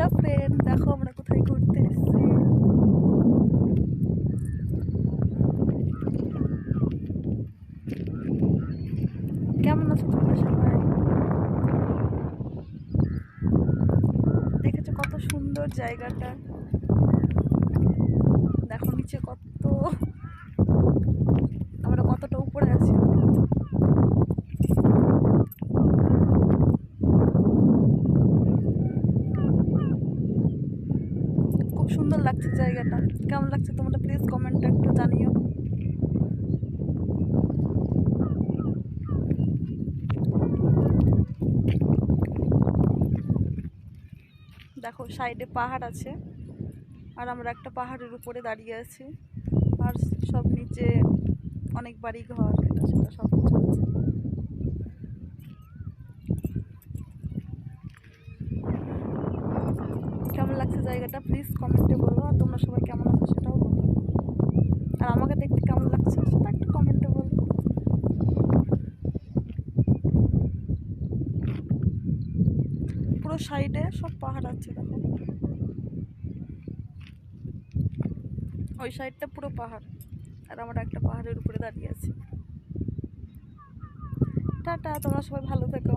Hello friend দেখো আমরা কোথায় ঘুরতে এসেছি। কেমন আছো তোমরা সবাই? দেখেছ কত সুন্দর জায়গাটা দেখো নিচে কত আমরা কতটা উপরে আছি খুব সুন্দর লাগছে জায়গাটা। কেমন লাগছে তোমরা প্লিজ কমেন্টে একটু জানিও। দেখো, সাইডে পাহাড় আছে, আর আমরা একটা পাহাড়ের উপরে দাঁড়িয়ে আছি। আর সব নিচে অনেক বাড়ি ঘর সেটা সব কিছু আছে কেমন লাগছে জায়গাটা প্লিজ কমেন্টে বলো আর তোমরা সবাই কেমন আছো সেটাও বলো। আর আমাকে দেখতে কেমন লাগছে সেটা একটু কমেন্টে বলো। পুরো সাইডে সব পাহাড় আছে, দেখো। ওই সাইডটা পুরো পাহাড়, আর আমরা একটা পাহাড়ের উপরে দাঁড়িয়ে আছি। টাটা, তোমরা সবাই ভালো থেকো।